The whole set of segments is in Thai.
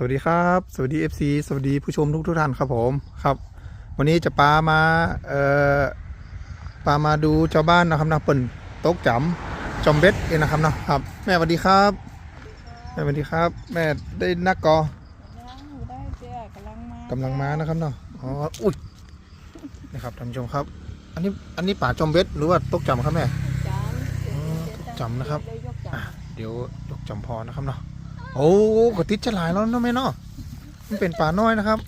สวัสดีครับ สวัสดี FC สวัสดีผู้ชมทุกทุกๆท่านครับผมครับ วันนี้จะปามาเอ่อปามาดูชาวบ้านนะครับนะเปิ่นโต๊กจำจอมเบ็ดเองนะครับนะครับ แม่สวัสดีครับ แม่สวัสดีครับ แม่ได้นักกอยังอยู่ได้เจ้ากำลังมากำลังมานะครับเนาะอ๋ออุ้ยนะครับท่านผู้ชมครับ อันนี้อันนี้ป่าจอมเบ็ดหรือว่าโต๊กจำครับแม่จำอ๋อจำนะครับได้ยกจำอะเดี๋ยวยกจำพอนะครับเนาะ โอ้กติดจะหลายแล้วนะแม่เนาะมันเป็นป่าน้อยนะครับ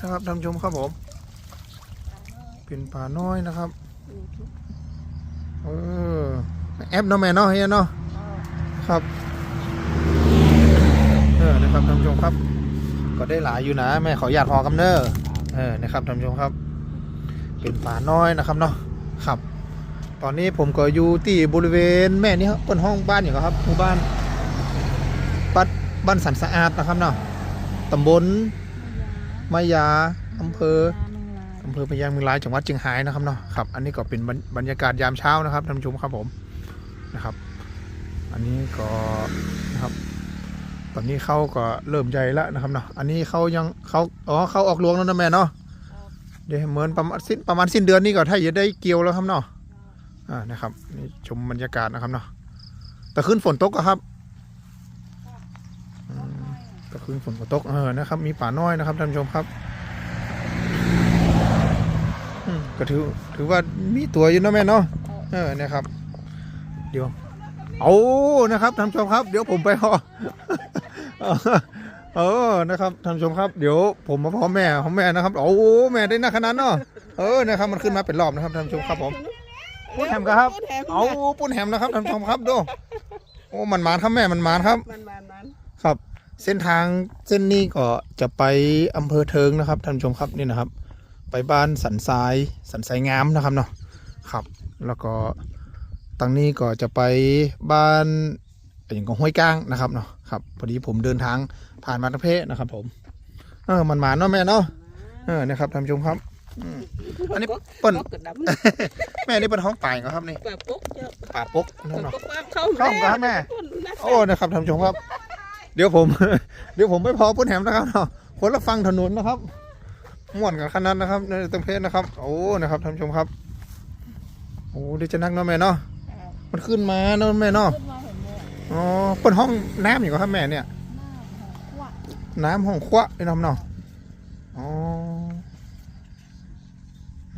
นะครับท่านชมครับผม เป็นป่าน้อยนะครับเออแอปเนาะแม่เนาะเฮียเนาะข้อครับเออนะครับท่านชมครับ ก็ได้หลายอยู่นะแม่ขออนุญาตพอกำเนอเออนะครับท่านชมครับ เป็นป่าน้อยนะครับเนาะครับ ตอนนี้ผมก็อยู่ที่บริเวณแม่นี่ครับเป็นห้องบ้านอยู่ครับหมู่บ้าน บ้านสันสะอาดนะครับเนาะตำบลมายาอำเภออำเภอพยางมืองลายจังหวัดเชียงรายนะครับเนาะครับ อันนี้ก็เป็นบรรยากาศยามเช้านะครับท่านผู้ชมครับผมนะครับ อันนี้ก็นะครับ ตอนนี้เขาก็เริ่มใหญ่แล้วนะครับเนาะอันนี้เขายังเขาอ๋อเขาออกรวงแล้วนะแม่เนาะเดี๋ยวเหมือนประมาณสิ้นประมาณสิ้นเดือนนี้ก็ถ้าจะได้เกี่ยวแล้วครับเนาะอ่านะครับนี่ชมบรรยากาศนะครับเนาะแต่ขึ้นฝนตกครับ มแต่ขึ้นฝนก็ตกเออนะครับ มีป่าน้อยนะครับท่านผู้ชมครับอืมก็ถือถือว่ามีตัวอยู่เนาะแม่เนาะเออนะครับ เดี๋ยวเอานะครับท่านผู้ชมครับ เดี๋ยวผมไปพอเออนะครับท่านผู้ชมครับเดี๋ยวผมมาพ่อแม่ของแม่นะครับโอ้แม่ได้นักขนาดเนาะเออนะครับมันขึ้นมาเป็นรอบนะครับท่านผู้ชมครับผมปุ้นแฮมครับปุ้นแฮมเอาปุ้นแฮมนะครับท่านผู้ชมครับดูโอ้มันหมานครับแม่มันหมานครับมันมันมันครับ เส้นทางเส้นนี้ก็จะไปอำเภอเทิงนะครับท่านผู้ชมครับนี่นะครับ ไปบ้านสันทรายสันทรายงามนะครับเนาะครับ แล้วก็ทางนี้ก็จะไปบ้านอย่างของห้วยก้างนะครับเนาะครับพอดีผมเดินทางผ่านมาทางเพศนะครับ ผมเออมันหมานเนาะแม่เนาะเออนะครับท่านผู้ชมครับอืมอันนี้เปิ้นปกกระดแม่นี่เป็นห้องป่ายเหรอครับนี่ำแบบปุ๊กเจ้าป่าปกนะครับแบบเนาะปุ๊กว่าเข้าเข้าครับแม่ปุ้นนะโอ้นะครับท่านผู้ชมครับ เดี๋ยวผม เดี๋ยวผมไม่พอปุ้นแหมนะครับเนาะคนละฟังถนนนะครับม่วนกันขนาดนะครับในตังเพศนะครับ โอ้นะครับท่านผู้ชมครับโอ้ดีจะนั่งเนาะแม่เนาะมันขึ้นมาเนาะแม่เนาะอ๋อเป็นห้องน้ำอยู่ครับแม่เนี่ย น้าหัวขวะน้ำห้องครัวไอ้น้ำเนาะอ๋อ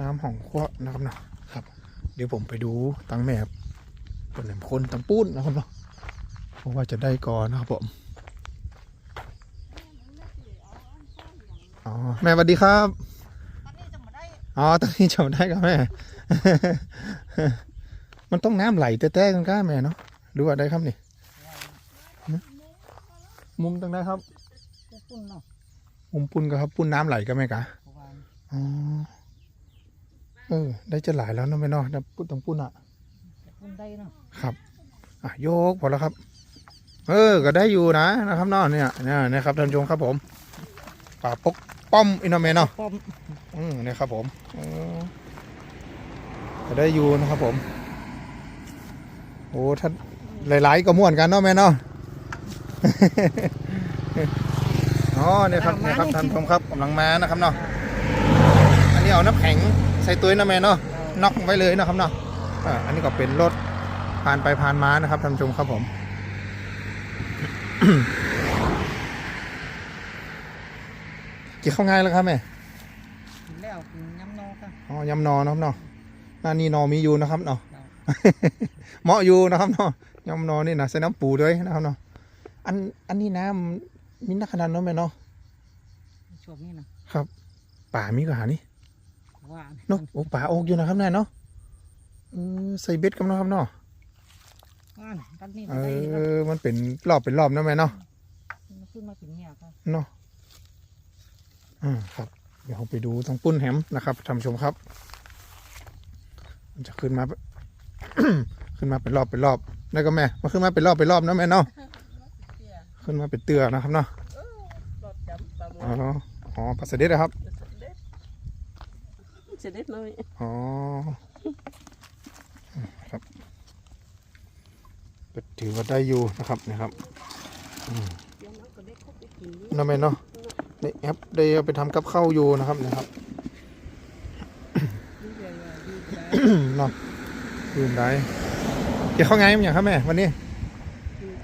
น้ำห้องครัวนะครับเนาะครับ เดี๋ยวผมไปดูตังแม่เป็นแหนมคนตังปูนนะครับเนาะเพราะว่าจะได้ก่อนนะครับผม อ๋อแม่สวัสดีครับอ๋อตอนนี้จำได้ครับแม่ มันต้องน้ำไหลแต่แต่กันก้าแม่เนาะดูว่าได้ครับนี่หึมุมตรงไหนครับปุ้นเนาะมุมปุ่นก็ครับปุ่นน้ำไหลก็แม่กะเพราะว่าอ๋อเออ ได้จะหลายแล้วเนาะแม่เนาะแต่ปุ่นตรงปุ่นอะปุ้นได้เนาะครับอะโยกพอแล้วครับ เออ ก็ได้อยู่นะนะครับเนาะเนี่ยเนี่ยนะครับท่านผู้ชมครับผมป่าปก ป้อมอินโนเมเนาะป้อมอืมเนี่ยครับผมอืมก็ได้อยู่นะครับผมโอ้ถ้าหลาย ๆ ก็ม่วนกันเนาะแม่เนาะอ๋อเนี่ยครับเนี่ยครับท่านผู้ชมครับกำลังมานะครับเนาะอันนี้เอาน้ำแข็งใส่ตุ้ยนะแม่เนาะน็อกไว้เลยนะครับเนาะอ่าอันนี้ก็เป็นรถผ่านไปผ่านมานะครับท่านผู้ชมครับผม กินข้าวง่ายแล้วครับแม่กินแล้วกินน้ำนอกค่ะอ๋อยำนอนะครับเนาะหน้านี่นอมีอยู่นะครับเนาะเนาะเหมาะอยู่นะครับเนาะยำนอนี่นะใส่น้ำปูด้วยนะครับเนาะอันอันนี้น้ำมีนักขนาดเนาะแม่เนาะช่วงนี้นะป่ามีก็หานี่ว่าเนาะโอ้ป่าโอกอยู่นะครับแม่เนาะเออใส่เบ็ดกันเนาะครับเนาะว่าตอนนี้เอมันได้อมันเป็นรอบเป็นรอบเนาะแม่เนาะขึ้นมาถึงเนี่ยค่ะเนาะ อ่าครับ เดี๋ยวเราไปดูตรงปุ้นแฮมนะครับท่านผู้ชมครับ มันจะขึ้นมา ขึ้นมาเป็นรอบเป็นรอบได้ก็แม่มาขึ้นมาเป็นรอบเป็นรอบเนาะแม่เนาะขึ้นมาเป็นเตือนะครับเนาะรถจำประมอ๋ออ๋อปัสเด็ดนะครับเสด็จเลยอ๋อครับก็ถือว่าได้อยู่นะครับนะครับอืมก็ได้ครบได้กินเนาะแม่เนาะในแอปได้เอาไปทำกับข้าวอยู่นะครับนะครับดีใหญ่ดีใหญ่เนาะยืนได้เกี่ยวข้าวไงมันอย่างครับแม่วันนี้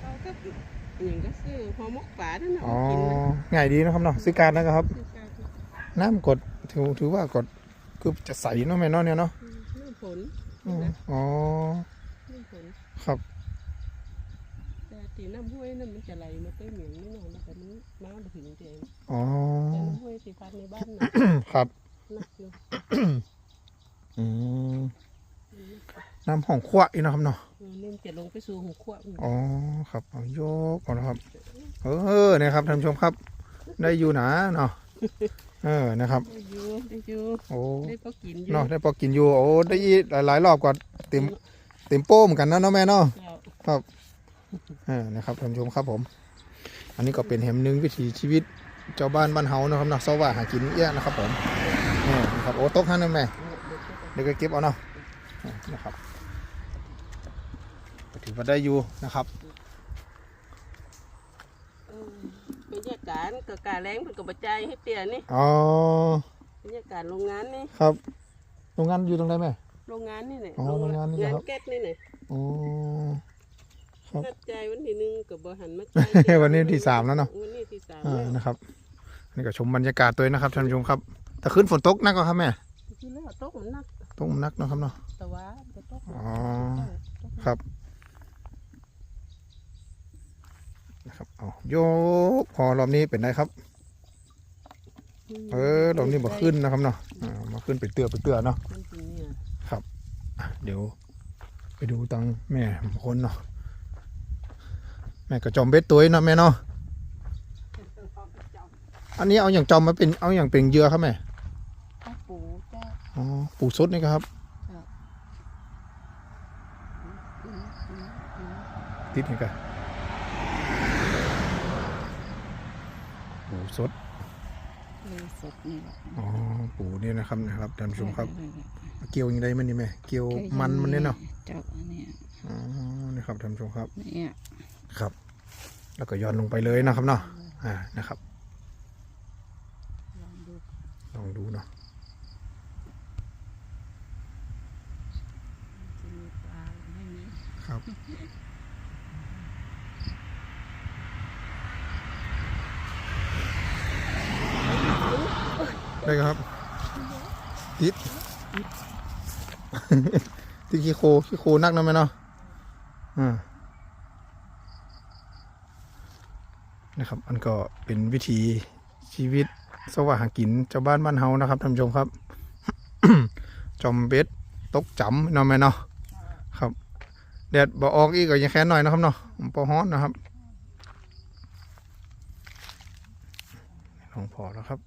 เขาก็อย่างก็ซื้อหอมกป่านั่นน่ะอ๋อกินนะง่ายดีนะครับเนาะซื้อการดนะครับซื้อการที่น้ำกดถือถือว่ากดคือจะใสเนาะแม่เนาะเนี่ยเนาะน้ำฝนอืมอ๋อน้ำฝนครับแต่ตีน้ำห้วยนั่นมันจะไหลมาเต้ยเหมียงนี่หน่อยนะแต่นี้น้ำถึงเจง อ๋อแต่น้ำห้วยสีพันในบ้านน่ะครับ หนักอยู่อืมน้ำห้องขวอีกนะครับเนาะเออนี่มันจะลงไปสู่หูขวบนี่อ๋อครับเอาโยกก่อนนะครับ เออเนี่ยครับท่านผู้ชมครับ ได้อยู่นะเนาะเออนะครับได้อยู่ได้อยู่โอ้ได้พอกินอยู่เนาะได้พอกินอยู่โอ้ได้อีหลายๆรอบกว่าเต็มเต็มโป้เหมือนกันนะเนาะแม่เนาะเจ้าเออนะครับท่านผู้ชมครับผม อันนี้ก็เป็นแหมหนึ่งวิถีชีวิต เจ้าบ้านบ้านเฮานะครับเนาะเสาว่าหากินเอี้ยนะครับผมนี่นะครับโอ้ตกหันนะแม่เด็กๆก็เดี๋ยวก็เก็บเอาเนาะนี่นะครับก็ถือว่าได้อยู่นะครับเออบรรยากาศก็กาแรงเป็นกับปัจจัยให้เตี้ยนี่อ๋อบรรยากาศโรงงานนี่ครับ โรงงานอยู่ตรงไหนแม่โรงงานนี่เนี่ยอ๋อโรงงานนี่เหรอครับแก๊สนี่เนี่ยอ๋อ ครับนัดใจวันที่หนึ่งกับบหันมาใจวันนี้ที่สามแล้วเนาะ วันนี้ที่สามอ่าแล้วนะครับนี่ก็ชมบรรยากาศตัวเองนะครับท่านผู้ชมครับแต่ขึ้นฝนตกนักก็ครับแม่ที่แล้วตกมันหนักตกนักเนาะครับเนาะแต่ว่าบ่ตกอ๋อครับนะครับเอาโยกพอรอบนี้เป็นไงครับ เออรอบนี้บ่ขึ้นนะครับเนาะอ่ามาขึ้นเป็นเตือเป็นเตือเนาะ มันเป็นเนี่ยอะเดี๋ยวไปดูตังแม่คนเนาะแม่ก็จอมเบ็ดตัวเองเนาะแม่เนาะอันนี้เอาอย่างจอมมาเป็นเอาอย่างเป็นเหยื่อครับแม่เอาปูจ้าอ๋อปูสดนี่ครับอืมอืมอืมติดนี่กันปูสดเลยสดนี่แหละอ๋อปูนี่นะครับนะครับท่านผู้ชมครับได้ได้ได้เกี่ยวยังไงมันนี่แม่เกี่ยวมันมันเนี่ยเนาะเจ้าอันเนี้ยอ๋อนี่ครับท่านผู้ชมครับเนี่ยครับ แล้วก็ย้อนลงไปเลยนะครับเนาะอ่านะครับ ลองดูลองดูเนาะจะมีปลาหรือไม่มีครับได้ครับ ติดติดขี้โคขี้โคนักนะแม่เนาะอ่า นะครับ อันก็เป็นวิถีชีวิตสว่าหากินเจ้าบ้านบ้านเฮานะครับท่านผู้ชมครับ จอมเบ็ดตกจำเนาะแม่เนาะครับแดดบ่ออกอีกก็ยังแค่หน่อยนะครับเนาะพอฮ้อนนะครับลองพอแล้วครับ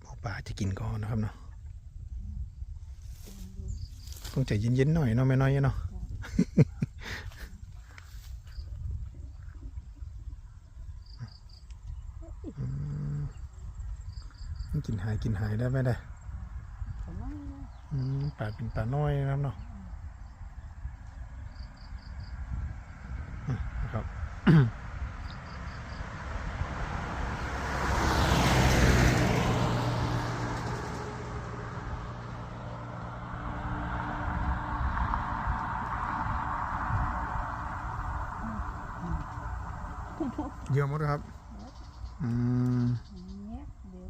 หมอปลาจะกินก่อนนะครับเนาะต้องใจเย็นๆหน่อยเนาะไม่น้อยเนาะ อืมมัน กินหายกินหายได้ไหมได้ป่าอืมปลาเป็นปลาน้อยนะครับเนาะอืมนะครับเยอะมดเลยครับ อืม เนี้ยเดี๋ยว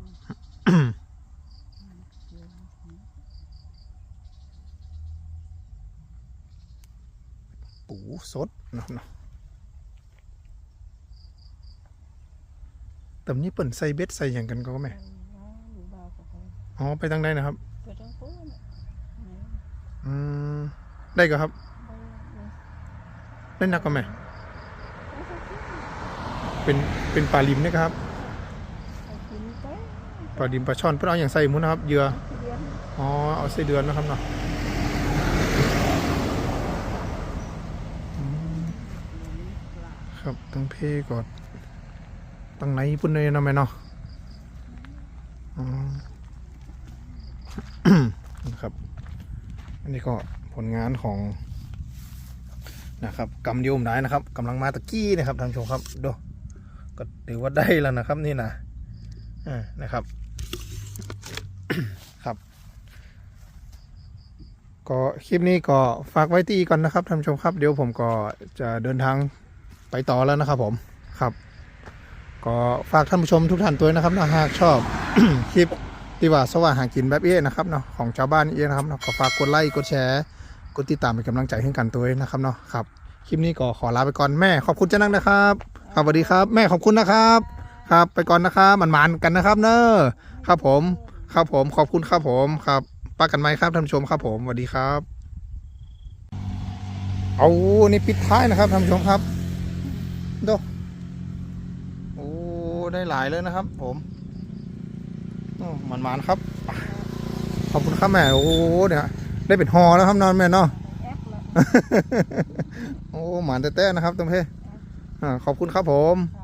ปู สดนะครับเนาะแต่นี้เปิ่นใส่เบ็ดใส่อย่างกันก็แม่อยู่บ้านก็ไปอ๋อไปทางใดนะครับไปทั้งคู่เนี่ยอืมได้ก็ครับ ได้นักก็แม่เป็นเป็นปลาลิมนะครับไปกินไปปลาดิมปลาช่อนเพื่อเอาอย่างใส่หมุนนะครับเหยื่อเรียนอ๋อเอาไส้เดือนนะครับเนาะอืม ครับตั้งเพก่อนตั้งไหนพุ่นเลยนาะแม่เนาะอ๋อนะครับ อันนี้ก็ผลงานของนะครับกำเดียวผมได้นะครับกำลังมาตะกี้นะครับท่านชมครับดูก็ถือว่าได้แล้วนะครับนี่นะอ่านะครับครับก็คลิปนี้ก็ฝากไว้ที่ก่อนนะครับท่านผู้ชมครับ เดี๋ยวผมก็จะเดินทาง ไปต่อแล้วนะครับผมครับ ก็ฝากท่านผู้ชมทุกท่านตัวนะครับนะหากชอบคลิปที่ว่าสว่าหากินแบบเอ๊นะครับเนาะของชาวบ้านเอ๊นะครับเนาะก็ฝากกดไลค์กดแชร์กดติดตามเป็นกำลังใจให้กันตัวเองนะครับเนาะครับคลิปนี้ก็ขอลาไปก่อนแม่ขอบคุณเจ้านักนะครับครับสวัสดีครับ แม่ขอบคุณนะครับ ครับไปก่อนนะครับมันมันกันนะครับ เนอะครับผมครับผมขอบคุณครับผมครับปากันไหมครับท่านผู้ชมครับผมสวัสดีครับ เอานี่ปิดท้ายนะครับท่านผู้ชมครับ ดูโอ้ได้หลายเลยนะครับ ผมมันมันๆครับ ขอบคุณครับแม่โอ้เนี่ยได้เป็นฮอแล้วครับนอนแม่เนาะแอปละโอ้หมานแต้ๆนะครับตรงเพอ่าขอบคุณครับผมค่ะครับ